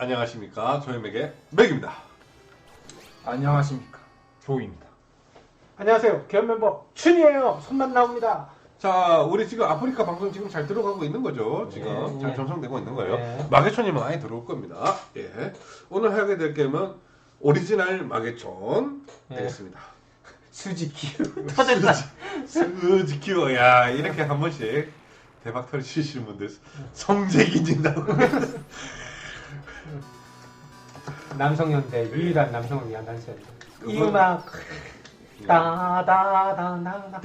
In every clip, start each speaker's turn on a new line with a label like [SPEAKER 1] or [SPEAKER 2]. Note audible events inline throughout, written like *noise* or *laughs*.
[SPEAKER 1] 안녕하십니까 조현맥의 맥입니다.
[SPEAKER 2] 안녕하십니까 조입니다.
[SPEAKER 3] 안녕하세요. 기업 멤버 춘이에요. 손만 나옵니다.
[SPEAKER 1] 자, 우리 지금 아프리카 방송 지금 잘 들어가고 있는 거죠. 지금
[SPEAKER 3] 네,
[SPEAKER 1] 잘
[SPEAKER 3] 네.
[SPEAKER 1] 전송되고 있는 거예요.
[SPEAKER 3] 네.
[SPEAKER 1] 마개촌이면 많이 들어올 겁니다. 예. 오늘 하게 될 게임은 오리지널 마개촌
[SPEAKER 3] 네.
[SPEAKER 1] 되겠습니다.
[SPEAKER 3] 수지키 터졌다.
[SPEAKER 1] 스지 키워, 야 이렇게 한 번씩 대박 터치시는 분들 성재기 진다고.
[SPEAKER 3] 남성연대 유일한 남성을 위한 단체입니다. 이 음악 따다다다다다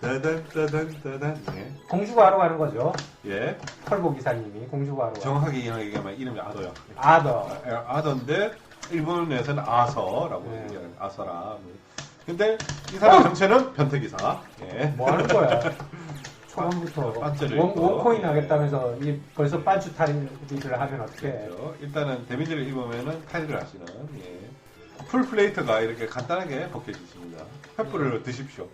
[SPEAKER 1] 따다다다다다다다단. 예.
[SPEAKER 3] 공주가 하러 가는 거죠.
[SPEAKER 1] 예.
[SPEAKER 3] 펄보 기사님이 공주가 하러 가.
[SPEAKER 1] 정확하게 얘기하면 이름이 아더야.
[SPEAKER 3] 아더.
[SPEAKER 1] 아, 아더인데 일본에서는 아서라고
[SPEAKER 3] 네.
[SPEAKER 1] 얘기하는 아서라. 근데 이 사람 정체는 변태 기사. 예.
[SPEAKER 3] 뭐 하는 거야? 초반부터
[SPEAKER 1] 반지를
[SPEAKER 3] 원,
[SPEAKER 1] 입고.
[SPEAKER 3] 원코인
[SPEAKER 1] 예.
[SPEAKER 3] 하겠다면서 이 벌써 반주 탈의를 하면 어떻게 해?
[SPEAKER 1] 그렇죠. 일단은 데미지를 입으면은 탈의를 하시는 예. 풀 플레이트가 이렇게 간단하게 벗겨지십니다. 횃불을 드십시오.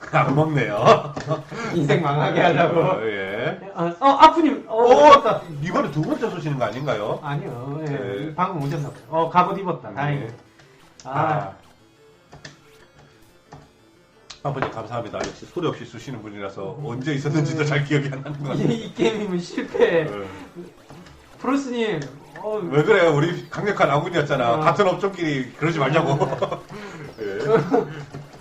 [SPEAKER 1] *laughs* 안 먹네요. *laughs*
[SPEAKER 3] 인생 망하게 하려고.
[SPEAKER 1] 어, 예.
[SPEAKER 3] 어, 어 아프님. 어,
[SPEAKER 1] 오,
[SPEAKER 3] 맞다.
[SPEAKER 1] 이번에 두 번째 쏘시는 거 아닌가요?
[SPEAKER 3] 아니요. 예.
[SPEAKER 1] 네.
[SPEAKER 3] 방금 오셨나 봐요. 어 갑옷 입었다.
[SPEAKER 1] 네.
[SPEAKER 3] 다행이다. 아,
[SPEAKER 1] 아. 아버님 감사합니다. 역시 소리 없이 쑤시는 분이라서 언제 있었는지도 잘 기억이 안 나는 것 같아요.
[SPEAKER 3] 이, 이 게임이면 실패.
[SPEAKER 1] 어.
[SPEAKER 3] 프로스님, 어,
[SPEAKER 1] 왜 그래? 우리 강력한 아군이었잖아.
[SPEAKER 3] 어.
[SPEAKER 1] 같은 업종끼리 그러지 말자고. *laughs* 예.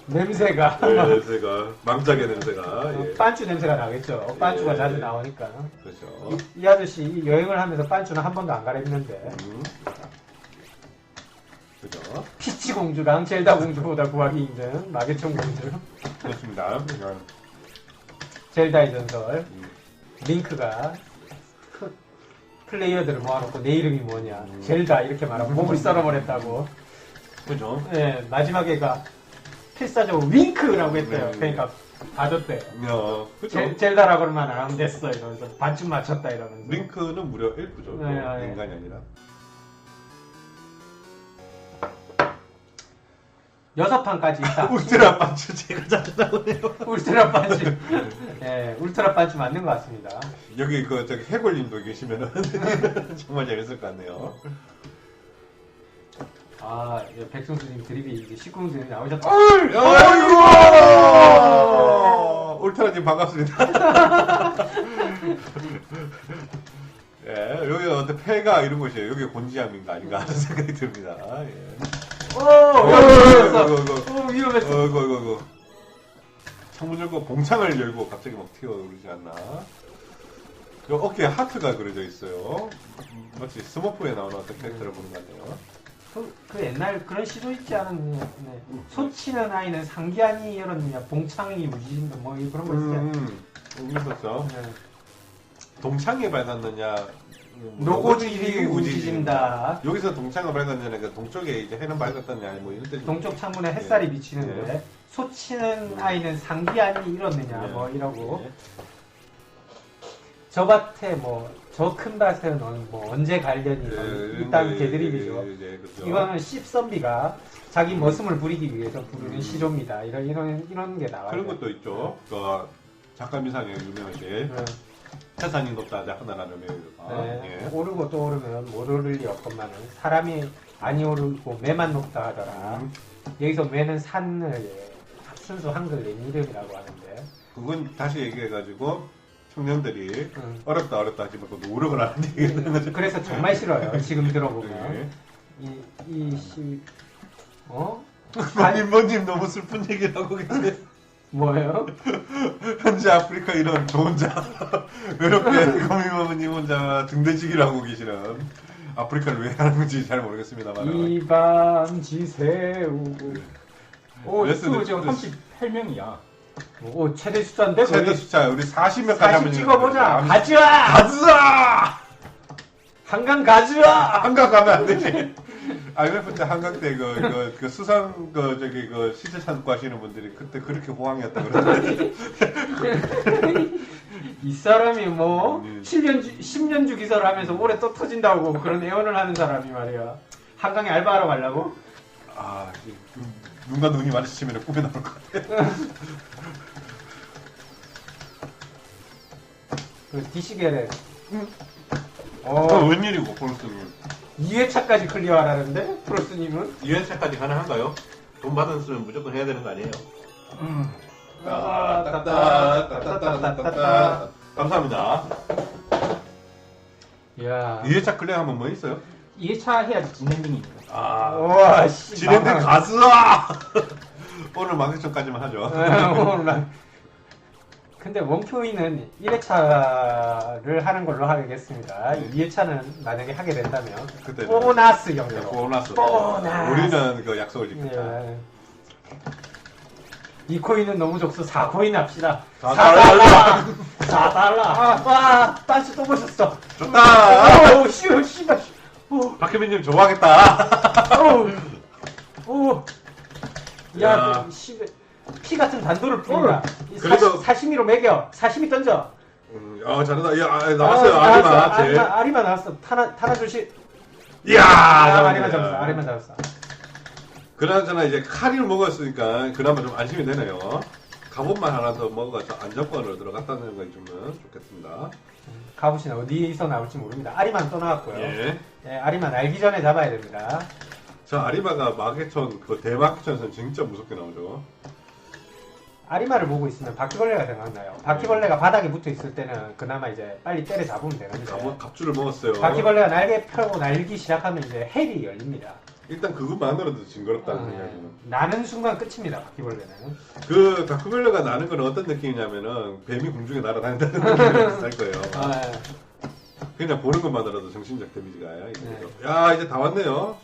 [SPEAKER 1] *laughs*
[SPEAKER 3] 냄새가.
[SPEAKER 1] 예, 냄새가 망작의 냄새가.
[SPEAKER 3] 어,
[SPEAKER 1] 예.
[SPEAKER 3] 빤쭈 냄새가 나겠죠. 빤쭈가
[SPEAKER 1] 예.
[SPEAKER 3] 자주 나오니까.
[SPEAKER 1] 그렇죠.
[SPEAKER 3] 이, 이 아저씨 여행을 하면서 빤쭈는 한 번도 안 갈아입는데
[SPEAKER 1] 음. 그죠?
[SPEAKER 3] 피치 공주랑 젤다 공주보다 구하기 힘든 마계총 공주,
[SPEAKER 1] 그렇습니다. 그냥,
[SPEAKER 3] 젤다의 전설,
[SPEAKER 1] 음.
[SPEAKER 3] 링크가 그 플레이어들을 모아놓고 내 이름이 뭐냐,
[SPEAKER 1] 음.
[SPEAKER 3] 젤다 이렇게 말하고 몸을 썰어버렸다고.
[SPEAKER 1] 그죠?
[SPEAKER 3] 예, 마지막에가 필사적으로 윙크라고 했대요.
[SPEAKER 1] 네.
[SPEAKER 3] 그러니까 봐줬대요.
[SPEAKER 1] 야, 그죠?
[SPEAKER 3] 젤, 젤다라고 그러면 안 됐어 이러면서 반쯤 맞췄다 이러면서.
[SPEAKER 1] 링크는 무려 1부죠.
[SPEAKER 3] 네, 네.
[SPEAKER 1] 인간이 아니라.
[SPEAKER 3] 여섯 판까지 있다. *laughs*
[SPEAKER 1] 울트라 반츠 제가 자주 나오네요.
[SPEAKER 3] 울트라 반지. 예, 울트라 반지 맞는 것 같습니다.
[SPEAKER 1] 여기 그 저기 해골님도 계시면은 *laughs* 정말 재밌을 것 같네요.
[SPEAKER 3] 아, 예, 백승수님 드립이 이제 19분들이 나오셨다.
[SPEAKER 1] 아이고! 울트라님 반갑습니다. *laughs* 예, 여기 어떤 폐가 이런 곳이에요. 여기 곤지암인가 아닌가 하는 생각이 듭니다. 예.
[SPEAKER 3] 오,
[SPEAKER 1] 어이구,
[SPEAKER 3] 위험했어.
[SPEAKER 1] 어이구,
[SPEAKER 3] 오, 위험했어.
[SPEAKER 1] 어이구, 어이구, 어이구. 창문 열고 봉창을 열고 갑자기 막 튀어 오르지 않나. 요 어깨에 하트가 그려져 있어요. 음, 마치 스머프에 나오는 어떤 캐릭터를 보는 것 같네요.
[SPEAKER 3] 그, 그 옛날 그런 시도 있지 않았느냐. 네. 소치는 아이는 상기하니 열었느냐. 봉창이 무지인가 뭐 이- 그런 거 있어요.
[SPEAKER 1] 음, 음, 있었죠.
[SPEAKER 3] 네.
[SPEAKER 1] 동창이 밝았느냐. 음,
[SPEAKER 3] 노고지리 우지진다.
[SPEAKER 1] 여기서 동창을 밝았느냐, 그 동쪽에 이제 해는 밝았느냐, 뭐 이런 뜻이.
[SPEAKER 3] 동쪽 창문에 햇살이 비치는데 소치는 아이는 상기하니 이렇느냐
[SPEAKER 1] 네.
[SPEAKER 3] 뭐 이러고
[SPEAKER 1] 예.
[SPEAKER 3] 저 밭에 뭐 저 큰 밭에는 뭐 언제 갈려니 뭐
[SPEAKER 1] 예,
[SPEAKER 3] 일단
[SPEAKER 1] 예,
[SPEAKER 3] 개드립이죠.
[SPEAKER 1] 예, 예, 그렇죠.
[SPEAKER 3] 이거는 씹선비가 자기 머슴을 부리기 위해서 부르는 시조입니다. 이런 이런 이런 게 나와요.
[SPEAKER 1] 그런 것도 있죠. 그 작가 미상에 유명하신
[SPEAKER 3] 네.
[SPEAKER 1] 태산이 높다 하나라는 매우가.
[SPEAKER 3] 네.
[SPEAKER 1] 예.
[SPEAKER 3] 오르고 또 오르면 못 오를 리 없건만은 사람이 아니 오르고 매만 높다 하더라.
[SPEAKER 1] 음,
[SPEAKER 3] 여기서 매는 산을 순수 한글 낸 이름이라고 하는데.
[SPEAKER 1] 그건 다시 얘기해가지고 청년들이
[SPEAKER 3] 음.
[SPEAKER 1] 어렵다 어렵다 하지 말고 노력을 하는 얘기는 거죠.
[SPEAKER 3] 그래서 정말 싫어요. 지금 들어보면
[SPEAKER 1] 네.
[SPEAKER 3] 이 이 시 어 *laughs*
[SPEAKER 1] 민모님 너무 슬픈 얘기를 하고 계세요.
[SPEAKER 3] 뭐예요? *laughs*
[SPEAKER 1] 현재 아프리카 이런 저 혼자 *laughs* 외롭게 거미마무님 혼자 등대지기를 하고 계시는 아프리카를 왜 하는 건지 잘 모르겠습니다만
[SPEAKER 3] 이밤 지새우고
[SPEAKER 1] 오,
[SPEAKER 2] 오, 수 지금 38명이야.
[SPEAKER 3] 오 최대 숫자인데
[SPEAKER 1] 최대
[SPEAKER 3] 거의
[SPEAKER 1] 숫자 우리 40명까지
[SPEAKER 3] 40 찍어보자.
[SPEAKER 1] 음.
[SPEAKER 3] 가즈아
[SPEAKER 1] 가즈아
[SPEAKER 3] 한강 가즈아.
[SPEAKER 1] 한강 가면 안 되지 IMF 때 한강 때그 그 그 수상 그 저기 그 시세 찾고 하시는 분들이 그때 그렇게 호황이었다 그러던데 *laughs*
[SPEAKER 3] 이 사람이 뭐
[SPEAKER 1] 음.
[SPEAKER 3] 7년 주 10년 주 기사를 하면서 올해 또 터진다고 그런 애원을 하는 사람이 말이야. 한강에 알바하러 가려고?
[SPEAKER 1] 아 눈- 눈과 눈이 마주치면 꿈에 나올 것 같아 *laughs*
[SPEAKER 3] 그 디시겔에 어,
[SPEAKER 1] 어, 웬일이고 프로스님
[SPEAKER 3] 2회차까지 클리어하라는데 프로스님은
[SPEAKER 1] 2회차까지 가능한가요? 돈 받았으면 무조건 해야 되는 거 아니에요?
[SPEAKER 3] 음.
[SPEAKER 1] 아, 따따, 따따, 따따, 따따. 감사합니다.
[SPEAKER 3] 이야
[SPEAKER 1] 2회차 클릭하면 뭐 있어요?
[SPEAKER 2] 2회차 해야지 진행딩이
[SPEAKER 1] 아,
[SPEAKER 3] 와 씨.
[SPEAKER 1] 진행된 가수아! *laughs* 오늘 망개천까지만 하죠.
[SPEAKER 3] 오늘 난- 근데 원큐이는 1회차를 하는 걸로 하겠습니다.
[SPEAKER 1] 네.
[SPEAKER 3] 2회차는 만약에 하게 된다면
[SPEAKER 1] 그때는
[SPEAKER 3] 보너스
[SPEAKER 1] 네,
[SPEAKER 3] 형태로.
[SPEAKER 1] 보너스.
[SPEAKER 3] 보너스.
[SPEAKER 1] 우리는 그 약속을 지킵니다.
[SPEAKER 3] 예. 이 코인은 너무 적소 4코인 합시다.
[SPEAKER 1] 사
[SPEAKER 3] 4달러! 4달러! 아, 와, 빤스 또 보셨어.
[SPEAKER 1] 좋다!
[SPEAKER 3] 오, 씨, 씨발. 오,
[SPEAKER 1] 박혜민님 좋아하겠다.
[SPEAKER 3] 오, 오. 야,
[SPEAKER 1] 야.
[SPEAKER 3] 그, 씨, 피 같은 단도를
[SPEAKER 1] 그래도-
[SPEAKER 3] 사시, 사시미로 먹여. 사시미 던져.
[SPEAKER 1] 음, 아, 잘한다. 야, 아, 나왔어요.
[SPEAKER 3] 아,
[SPEAKER 1] 아리마.
[SPEAKER 3] 나왔어.
[SPEAKER 1] 제.
[SPEAKER 3] 아리마, 아리마 나왔어. 타나, 타나 조심.
[SPEAKER 1] 이야!
[SPEAKER 3] 아. 아리마 잡았어. 아리마 잡았어.
[SPEAKER 1] 그나저나 이제 카리를 먹었으니까 그나마 좀 안심이 되네요. 갑옷만 하나 더 먹어서 안정권으로 들어갔다는 거 해주면 좋겠습니다.
[SPEAKER 3] 가보시나 어디서 나올지 모릅니다. 아리만 또 나왔고요.
[SPEAKER 1] 예.
[SPEAKER 3] 예, 아리만 알기 전에 잡아야 됩니다.
[SPEAKER 1] 저 아리마가 마개천, 그 대마개천에서는 진짜 무섭게 나오죠.
[SPEAKER 3] 아리마를 보고 있으면 바퀴벌레가 생각나요. 바퀴벌레가 바닥에 붙어 있을 때는 그나마 이제 빨리 때려 잡으면 되는데
[SPEAKER 1] 갑옷, 갑주를 먹었어요.
[SPEAKER 3] 바퀴벌레가 날개 펴고 날기 시작하면 이제 헬이 열립니다.
[SPEAKER 1] 일단 그것만으로도 징그럽다는
[SPEAKER 3] 어,
[SPEAKER 1] 생각이는.
[SPEAKER 3] 나는 순간 끝입니다. 바퀴벌레는.
[SPEAKER 1] 그 다크벨러가 나는 건 어떤 느낌이냐면은 뱀이 공중에 날아다닌다는 *laughs* 느낌이 비슷할 거예요.
[SPEAKER 3] 아,
[SPEAKER 1] 그냥 보는 것만으로도 정신적 데미지가
[SPEAKER 3] 네.
[SPEAKER 1] 야 이제 다 왔네요.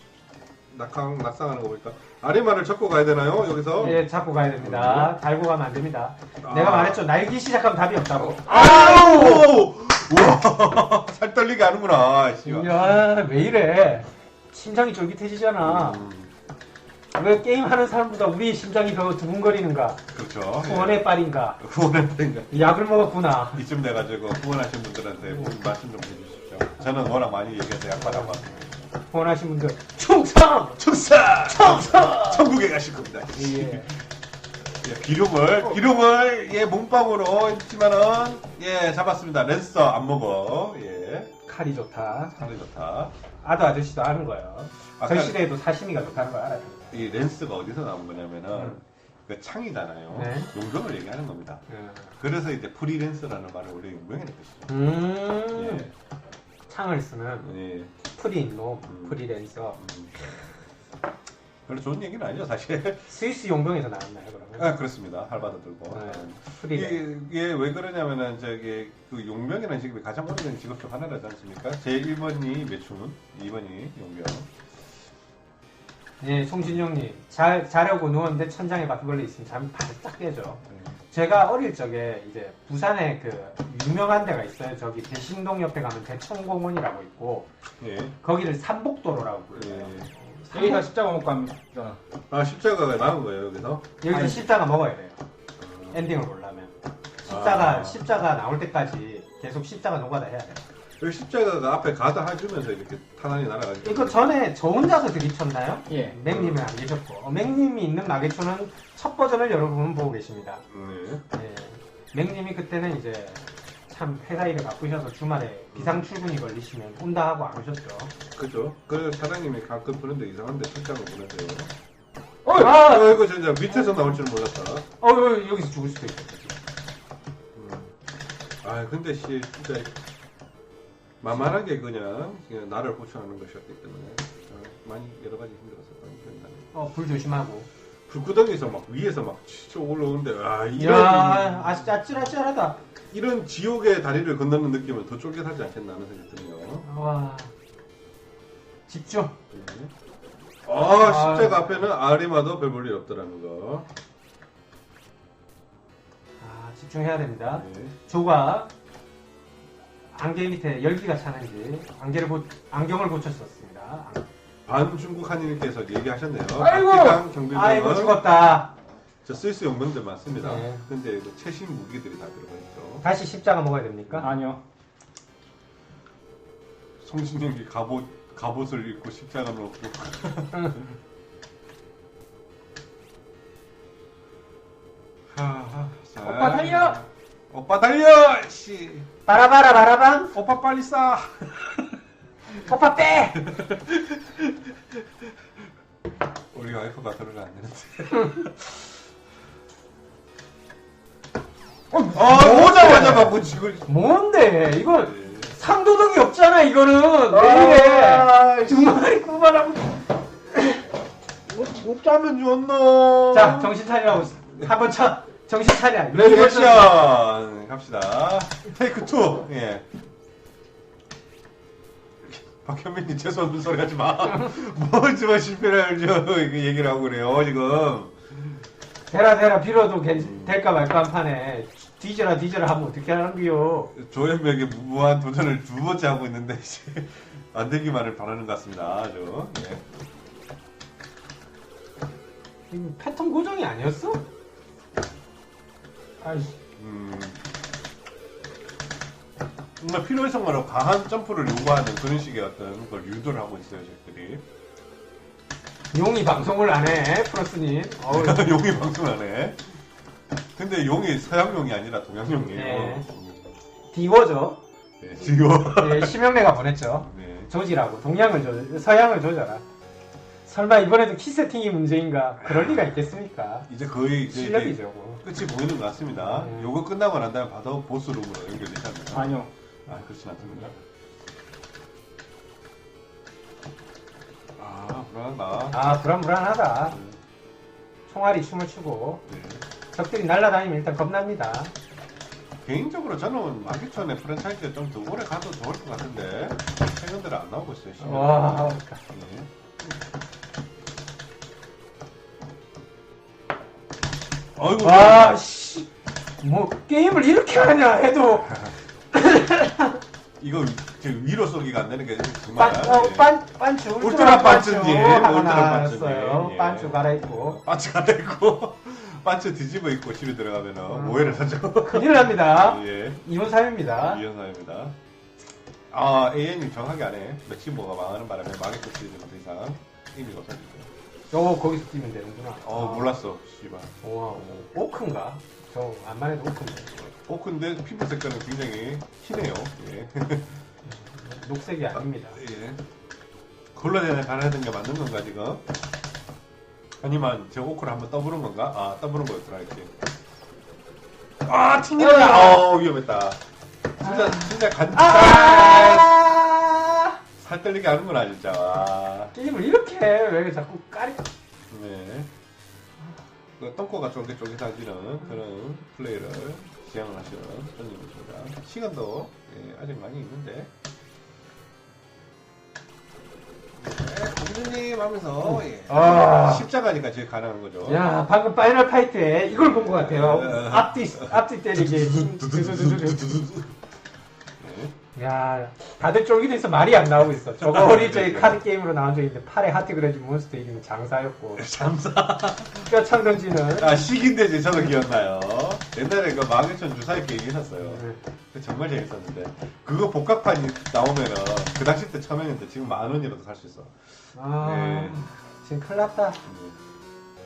[SPEAKER 1] 낙항 낙상하는 거 보니까 아리마를 접고 가야 되나요 여기서?
[SPEAKER 3] 예, 잡고 가야 됩니다. 달고 가면 안 됩니다. 내가
[SPEAKER 1] 아.
[SPEAKER 3] 말했죠. 날기 시작하면 답이 없다고.
[SPEAKER 1] 아우! 우와 *laughs* 살 떨리게 하는구나. 씨발.
[SPEAKER 3] 이야, 왜 이래? 심장이 쫄깃해지잖아.
[SPEAKER 1] 음,
[SPEAKER 3] 왜 게임 하는 사람보다 우리 심장이 더 두근거리는가?
[SPEAKER 1] 그렇죠.
[SPEAKER 3] 후원의 빨인가?
[SPEAKER 1] 후원한다니까
[SPEAKER 3] 약을 먹었구나.
[SPEAKER 1] 이쯤 돼가지고 후원하신 분들한테 말씀 좀 해주십시오. 저는 워낙 많이 얘기해서 약 받아봤습니다.
[SPEAKER 3] 후원하신 분들 충성!
[SPEAKER 1] 축사!
[SPEAKER 3] 충성!
[SPEAKER 1] 천국에 가실 겁니다.
[SPEAKER 3] 예.
[SPEAKER 1] 예, 기름을 기름을 예 몸빵으로 했지만은 예 잡았습니다. 랜서 안 먹어. 예
[SPEAKER 3] 칼이 좋다.
[SPEAKER 1] 상당히 좋다.
[SPEAKER 3] 아도 아저씨도 아는 거예요.
[SPEAKER 1] 아까
[SPEAKER 3] 저 시대에도 사시미가 좋다는 걸 알아요.
[SPEAKER 1] 이 랜스가 어디서 나온 거냐면은
[SPEAKER 3] 음.
[SPEAKER 1] 그 창이잖아요.
[SPEAKER 3] 네.
[SPEAKER 1] 용병을 얘기하는 겁니다.
[SPEAKER 3] 음.
[SPEAKER 1] 그래서 이제 프리랜서라는 말을 원래 용병이라고 했죠.
[SPEAKER 3] 음. 창을 쓰는
[SPEAKER 1] 예.
[SPEAKER 3] 프리인 놈,
[SPEAKER 1] 음.
[SPEAKER 3] 프리랜서.
[SPEAKER 1] 음. 별로 좋은 얘기는 아니죠 사실. *laughs*
[SPEAKER 3] 스위스 용병에서 나왔나요, 그러면?
[SPEAKER 1] 아 그렇습니다. 할바드 들고.
[SPEAKER 3] 네.
[SPEAKER 1] 음.
[SPEAKER 3] 프리랜서.
[SPEAKER 1] 이게 왜 그러냐면은 저기 그 용병이라는 직업이 가장 오래된 직업 중 하나라지 않습니까? 제 1번이 매춘, 2번이 용병.
[SPEAKER 3] 예, 송진영님. 잘, 자려고 누웠는데 천장에 바퀴벌레 있으면 잠이 바짝 깨죠.
[SPEAKER 1] 음.
[SPEAKER 3] 제가 어릴 적에 이제 부산에 그 유명한 데가 있어요. 저기 대신동 옆에 가면 대청공원이라고 있고
[SPEAKER 1] 예.
[SPEAKER 3] 거기를 삼복도로라고 불러요.
[SPEAKER 1] 예.
[SPEAKER 2] 여기다 십자가 먹고 합니다.
[SPEAKER 1] 아 십자가가 나온 거예요 여기서?
[SPEAKER 3] 여기서
[SPEAKER 2] 아니.
[SPEAKER 3] 십자가 먹어야 돼요. 엔딩을 보려면. 십자가
[SPEAKER 1] 아.
[SPEAKER 3] 십자가 나올 때까지 계속 십자가 노가다 해야 돼요.
[SPEAKER 1] 여기 십자가가 앞에 가다 해주면서 이렇게 탄환이 날아가니까.
[SPEAKER 3] 이거 전에 저 혼자서 들이쳤나요?
[SPEAKER 2] 예.
[SPEAKER 3] 맥님은 안 계셨고 어, 맥님이 있는 마개초는 첫 버전을 여러분 보고 계십니다.
[SPEAKER 1] 네.
[SPEAKER 3] 예. 맥님이 그때는 이제 참 회사 일에 바쁘셔서 주말에 비상 출근이 걸리시면 온다 하고 안 오셨죠.
[SPEAKER 1] 그죠? 그 사장님이 가끔 보는데 이상한데 출장을 보내세요.
[SPEAKER 3] 어, 아,
[SPEAKER 1] 어, 이거 진짜 밑에서 나올 줄 몰랐다.
[SPEAKER 3] 어, 어, 여기서 죽을 수도 있겠다.
[SPEAKER 1] 음. 아 근데 씨 진짜 만만하게 그냥, 그냥 나를 보충하는 것이었기 때문에 어, 많이 여러 가지 힘들었었던 기억이 나네요.
[SPEAKER 3] 어, 불 조심하고.
[SPEAKER 1] 불구덩이에서 막 위에서 막 치쳐 올라오는데 아 이런
[SPEAKER 3] 이야, 아, 진짜 아찔 아찔하다.
[SPEAKER 1] 이런 지옥의 다리를 건너는 느낌은 더 쫄깃하지 않겠나 하는 생각이 드네요.
[SPEAKER 3] 와. 집중.
[SPEAKER 1] 네. 아, 십자가 앞에는 아리마도 별 볼 일 없더라는 거.
[SPEAKER 3] 아, 집중해야 됩니다.
[SPEAKER 1] 네.
[SPEAKER 3] 조가 안개 밑에 열기가 차는지 안개를 보, 안경을 고쳤었습니다.
[SPEAKER 1] 반중국 한인께서 얘기하셨네요.
[SPEAKER 3] 아이고!
[SPEAKER 1] 박기강 경비병은
[SPEAKER 3] 아이고 죽었다.
[SPEAKER 1] 저 스위스 용병들 많습니다.
[SPEAKER 3] 네.
[SPEAKER 1] 근데 그 최신 무기들이 다 들어가 있죠.
[SPEAKER 3] 다시 십자가 먹어야 됩니까?
[SPEAKER 2] 아니요.
[SPEAKER 1] 송신영이 갑옷 갑옷을 입고 십자가 놓고. 하하, *laughs* 자.
[SPEAKER 2] 오빠 달려!
[SPEAKER 1] 오빠 달려! 씨.
[SPEAKER 3] 바라바라 바라밤.
[SPEAKER 1] 오빠 빨리 싸.
[SPEAKER 3] 오빠 빼!
[SPEAKER 1] 우리 와이프가 들으면 안 되는데. 아, 오자마자 바꾸 지금.
[SPEAKER 3] 뭔데? 이거
[SPEAKER 1] 네.
[SPEAKER 3] 상도덕이 없잖아, 이거는. 왜 이래?
[SPEAKER 1] 아,
[SPEAKER 3] 두 마리 구만하고.
[SPEAKER 1] 못 짜면 좋노.
[SPEAKER 3] 자, 정신 차리라고. 한번 쳐. 정신 차려.
[SPEAKER 1] 레디
[SPEAKER 3] 이거
[SPEAKER 1] 액션 갑시다. 테이크 2. 예. 박현민님 재수 없는 소리 하지 마. *laughs* 뭘 지금 실패를 저 이거 얘기를 하고 그래요 지금.
[SPEAKER 3] 대라 대라 빌어도 괜, 될까 말까 한 판에 뒤져라 뒤져라 하면 어떻게 하는 거요?
[SPEAKER 1] 조현명의 무모한 도전을 두 번째 하고 있는데 이제 안 되기만을 바라는 것 같습니다. 아주. 예.
[SPEAKER 3] 이거 패턴 고정이 아니었어? 아이씨.
[SPEAKER 1] 음. 정말 성마로 과한 점프를 요구하는 그런 식의 어떤 걸 유도를 하고 있어요, 저희들이.
[SPEAKER 3] 용이 방송을 안 해, 프로스님. 어우, *laughs*
[SPEAKER 1] 용이 방송하네. 근데 용이 서양용이 아니라 동양용이에요.
[SPEAKER 3] 네. 디워죠.
[SPEAKER 1] 네, 지금.
[SPEAKER 3] 예, 심영래가 보냈죠.
[SPEAKER 1] 네.
[SPEAKER 3] 조지라고. 동양을 조, 서양을 조져라. 설마 이번에도 키 세팅이 문제인가? 그럴 리가 있겠습니까?
[SPEAKER 1] 이제 거의 이제
[SPEAKER 3] 실력이죠. 뭐.
[SPEAKER 1] 끝이 보이는 것 같습니다.
[SPEAKER 3] 네.
[SPEAKER 1] 요거 끝나고 난 다음에 바로 보스룸으로 연결되지 않나요?
[SPEAKER 2] 아니요.
[SPEAKER 1] 아, 그렇진 않습니다. 아, 불안하다.
[SPEAKER 3] 아, 불안불안하다. 총알이 춤을 추고.
[SPEAKER 1] 네.
[SPEAKER 3] 적들이 날아다니면 일단 겁납니다.
[SPEAKER 1] 개인적으로 저는 마기천의 프랜차이즈가 좀 더 오래 가도 좋을 것 같은데 최근들은 안 나오고 있어요.
[SPEAKER 3] 와,
[SPEAKER 1] 네. 아이고,
[SPEAKER 3] 와, 씨. 뭐, 게임을 이렇게 하냐 해도, *laughs*
[SPEAKER 1] 이거 저 위로 쏘기가 안 되는 게 정말
[SPEAKER 3] 빤, 어,
[SPEAKER 1] 예.
[SPEAKER 3] 빤, 빤추,
[SPEAKER 1] 울트라
[SPEAKER 3] 울트라
[SPEAKER 1] 빤츠님,
[SPEAKER 3] 하고
[SPEAKER 1] 울트라
[SPEAKER 3] 나왔어요.
[SPEAKER 1] 빤츠님, 예. *laughs*
[SPEAKER 3] 빤추 갈아입고.
[SPEAKER 1] 반츠 안 되고 반츠 뒤집어 입고 집에 들어가면
[SPEAKER 3] 음.
[SPEAKER 1] 오해를 하죠.
[SPEAKER 3] 큰일 납니다. *laughs*
[SPEAKER 1] 예,
[SPEAKER 3] 이혼 사유입니다.
[SPEAKER 1] 이현사입니다. 아, AN이 정확하게 안 해. 맥시모가 망하는 바람에 망했고 시리즈는 더 이상 의미가 없어지죠.
[SPEAKER 3] 요거 거기서 뛰면 되는구나.
[SPEAKER 1] 어, 몰랐어, 씨발.
[SPEAKER 3] 우와, 오크인가? 저 안만 해도 오크인데.
[SPEAKER 1] 어, 근데 피부 색깔은 굉장히 희네요. 예.
[SPEAKER 3] 녹색이 아닙니다.
[SPEAKER 1] 예. 콜라겐에 가라는 게 맞는 건가, 지금? 아니면 저 오크를 한번 떠부른 건가? 아, 떠부른 거였구나, 이렇게. 아, 튕기다! 아, 위험했다. 진짜, 진짜 간,
[SPEAKER 3] 아!
[SPEAKER 1] 살 떨리게 하는구나, 진짜. 와.
[SPEAKER 3] 게임을 이렇게 해. 왜 자꾸 까리.
[SPEAKER 1] 네. 그 똥꼬가 쫄깃쫄깃해지는 그런 플레이를 지향을 하시는 손님이십니다. 시간도 예, 아직 많이 있는데. 네, 공주님 하면서 예.
[SPEAKER 3] 아.
[SPEAKER 1] 십자가니까 제일 가능한 거죠.
[SPEAKER 3] 야, 방금 파이널 파이트에 이걸 본 것 같아요.
[SPEAKER 1] 어.
[SPEAKER 3] 앞뒤, 앞뒤 때리기.
[SPEAKER 1] 네.
[SPEAKER 3] 야, 다들 쫄깃해서 말이 안 나오고 있어. 저거 우리 저희 카드 게임으로 나온 적 있는데 팔에 하트 그려진 몬스터 이름이 장사였고
[SPEAKER 1] 잠사.
[SPEAKER 3] 뼈창 던지는
[SPEAKER 1] 아, 식인대지 저도 기억나요. 옛날에 그 마계천 주사위 게임 있었어요.
[SPEAKER 3] 네.
[SPEAKER 1] 그거 정말 재밌었는데. 그거 복각판이 나오면은 그 당시 때천 원인데 지금 만 원이라도 살 수 있어.
[SPEAKER 3] 아,
[SPEAKER 1] 네.
[SPEAKER 3] 지금 큰일 났다.
[SPEAKER 1] 음,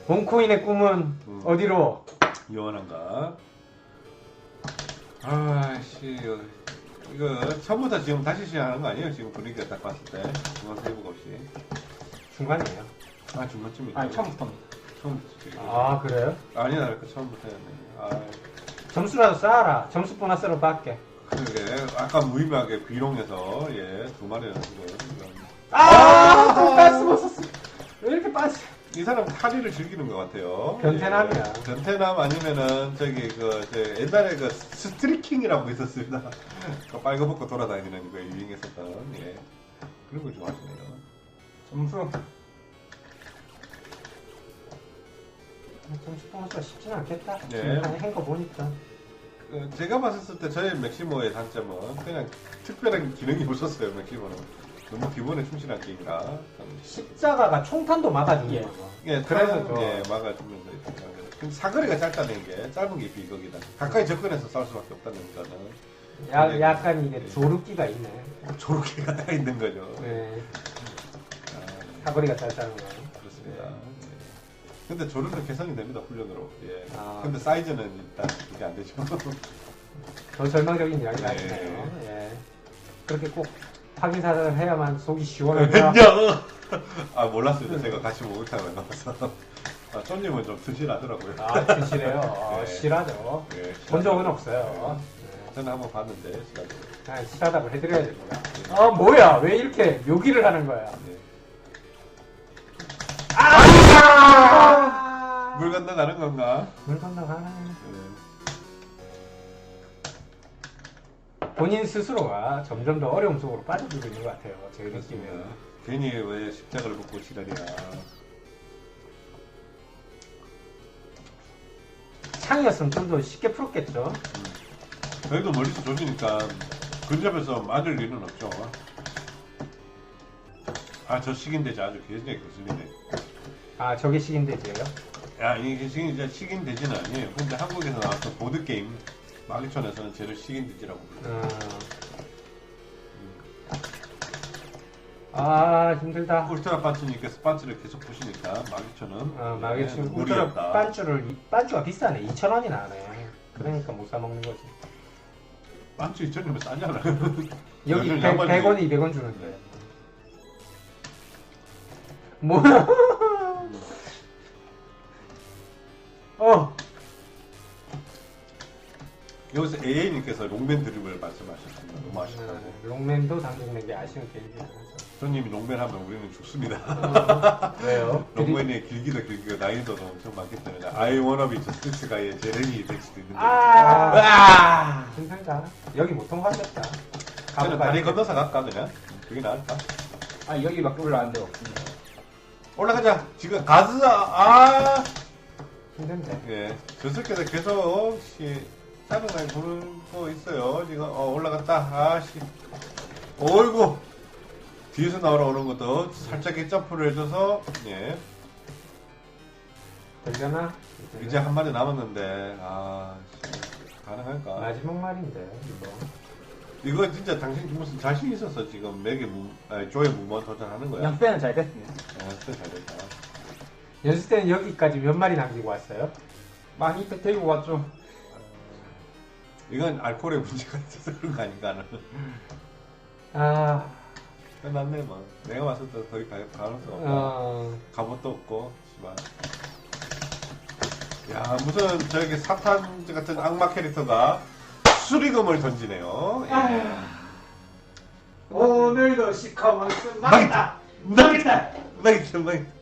[SPEAKER 3] 본코인의 꿈은
[SPEAKER 1] 음.
[SPEAKER 3] 어디로?
[SPEAKER 1] 이원한가? 아씨 이거 처음부터 지금 다시 시작하는 거 아니에요? 지금 분위기가 딱 봤을 때 중간 세이브가 없이
[SPEAKER 3] 중간이에요.
[SPEAKER 1] 아 중간쯤이죠.
[SPEAKER 2] 아니, 처음부터입니다.
[SPEAKER 1] 처음부터 지금.
[SPEAKER 3] 아, 그래요?
[SPEAKER 1] 아니다 그 처음부터였네. 아
[SPEAKER 3] 점수라도 쌓아라. 점수 보너스로 받게.
[SPEAKER 1] 그게 아까 무의미하게 비롱에서 예두 지금.
[SPEAKER 3] 아, 돈가스 못 썼어. 왜 이렇게 빠지?
[SPEAKER 1] 이 사람 탈의를 즐기는 것 같아요.
[SPEAKER 3] 변태남이야.
[SPEAKER 1] 예. 변태남 아니면은 저기 그 저 옛날에 그 스트리킹이라고 있었습니다. *laughs* 그 빨가벗고 돌아다니는 거 유행했었던 예 그런 걸 좋아하시네요.
[SPEAKER 2] 점수.
[SPEAKER 3] 점수 보너스가 쉽진 않겠다.
[SPEAKER 1] 네.
[SPEAKER 3] 지금 한거 보니까.
[SPEAKER 1] 그 제가 봤을 때 저의 맥시모의 단점은 그냥 특별한 기능이 없었어요. 맥시모는 너무 기본에 충실한 게임이라. 참
[SPEAKER 3] 십자가가 총탄도 막아주는
[SPEAKER 2] 예.
[SPEAKER 3] 거.
[SPEAKER 1] 예,
[SPEAKER 3] 그래서
[SPEAKER 1] 그래서
[SPEAKER 3] 좀-
[SPEAKER 1] 예, 막아주면서 이렇게 하는. 근데 사거리가 짧다는 게 짧은 게 비극이다. 가까이 접근해서 싸울 수밖에 없다는 거는
[SPEAKER 3] 야,
[SPEAKER 1] 네.
[SPEAKER 3] 약간 이게
[SPEAKER 1] 네.
[SPEAKER 3] 조르기가 있네.
[SPEAKER 1] 조르기가 다 있는 거죠.
[SPEAKER 3] 네.
[SPEAKER 1] 아,
[SPEAKER 3] 사거리가 짧다는 거.
[SPEAKER 1] 그렇습니다. 예. 근데 조르는 개선이 됩니다 훈련으로. 예.
[SPEAKER 3] 아.
[SPEAKER 1] 근데 사이즈는 일단 그게 안 되죠.
[SPEAKER 3] 더 절망적인 이야기를
[SPEAKER 1] 네.
[SPEAKER 3] 하시네요. 예. 그렇게 꼭 확인사를 해야만 속이 시원하다.
[SPEAKER 1] 야! 아 몰랐어요. 제가 같이 목욕탕을 나와서. 아, 쫀님은 좀 드실하더라고요.
[SPEAKER 3] 아, 드시래요. 어,
[SPEAKER 1] 네.
[SPEAKER 3] 실하죠.
[SPEAKER 1] 예,
[SPEAKER 3] 본 적은. 없어요.
[SPEAKER 1] 저는 한번 봤는데 시간.
[SPEAKER 3] 네. 아, 실하다고 해드려야 됩니다. 아, 뭐야? 왜 이렇게 묘기를 하는 거야?
[SPEAKER 1] 네.
[SPEAKER 3] 아!
[SPEAKER 1] 물 건너가는 건가?
[SPEAKER 3] 물 건너가나.
[SPEAKER 1] 네.
[SPEAKER 3] 본인 스스로가 점점 더 어려움 속으로 빠져들고 있는 것 같아요. 제. 느낌에는.
[SPEAKER 1] 괜히 왜 십자가를 벗고 지랄이야.
[SPEAKER 3] 창이었으면 좀 더 쉽게 풀었겠죠.
[SPEAKER 1] 그래도 멀리서 조지니까 근접해서 맞을 일은 없죠. 아, 저 식인대지 아주 굉장히 거슬리네.
[SPEAKER 3] 아, 저게 식인대지예요?
[SPEAKER 1] 야, 이게 식인, 식인대지는 아니에요. 근데 한국에서 나왔던 보드게임, 마기촌에서는 쟤를 식인대지라고 불러요.
[SPEAKER 3] 음. 아, 힘들다.
[SPEAKER 1] 울트라 반츠님께서 반츠를 계속 보시니까 마기촌은
[SPEAKER 3] 아, 마계충
[SPEAKER 1] 네,
[SPEAKER 3] 울트라
[SPEAKER 1] 무리였다.
[SPEAKER 3] 반주를 이- 반주가 비싸네. 2,000원이 나네. 그러니까 못 사 먹는 거지.
[SPEAKER 1] 반츠 이천이면 싸잖아. *laughs*
[SPEAKER 3] 여기
[SPEAKER 1] 요즘
[SPEAKER 3] 100,
[SPEAKER 1] 양반들이-
[SPEAKER 3] 100원, 200원 주는데. 뭐야? 어,
[SPEAKER 1] 여기서 AA님께서 롱맨 드립을 말씀하셨습니다. 너무 아쉽다고.
[SPEAKER 3] 음, 롱맨도 당근된 게 아쉬운 하죠.
[SPEAKER 1] 손님이 롱맨 하면 우리는 죽습니다.
[SPEAKER 3] 왜요? *laughs*
[SPEAKER 1] 롱맨이 길기도 길기고 난이도도 엄청 많기 때문에 I wanna be justice guy의 제레미 될 수도 있는데
[SPEAKER 3] 아,
[SPEAKER 2] 아!
[SPEAKER 3] 힘들다. 여기 못 통과하겠다.
[SPEAKER 1] 저는 다리 건너서 갈까 그냥? 그게 나을까?
[SPEAKER 2] 아, 여기밖에 데가 없습니다.
[SPEAKER 1] 올라가자 지금 가즈아 아
[SPEAKER 3] 힘든데.
[SPEAKER 1] 예, 저 새끼들 계속 씨 짜증나게 부르고 있어요 지금 어 올라갔다 아씨 어이구 뒤에서 나오러 오는 것도 살짝 점프를 해줘서 예
[SPEAKER 3] 되려나?
[SPEAKER 1] 이제 한 마리 남았는데 아 씨, 가능할까?
[SPEAKER 3] 마지막 말인데 이거.
[SPEAKER 1] 이거 진짜 당신 무슨 자신 있어서 지금 맥의 무, 아니 조의 무모한 도전하는 거야?
[SPEAKER 2] 연패는 잘 됐습니다.
[SPEAKER 1] 아, 진짜 잘 됐다.
[SPEAKER 3] 연습 때는 여기까지 몇 마리 남기고 왔어요?
[SPEAKER 2] 많이 데리고 왔죠.
[SPEAKER 1] 이건 알코올의 문제가 있어서 그런 거 아닌가 하는.
[SPEAKER 3] 아,
[SPEAKER 1] 끝났네 뭐. 내가 왔을 때 거의 가, 가능성 없다.
[SPEAKER 3] 어,
[SPEAKER 1] 갑옷도 없고, 씨발. 야 무슨 저기 사탄 같은 악마 캐릭터가 수리금을 던지네요. 예.
[SPEAKER 3] 오늘도 시커먼 쓴
[SPEAKER 1] 망했다! 망했다! 망했다! 망했다!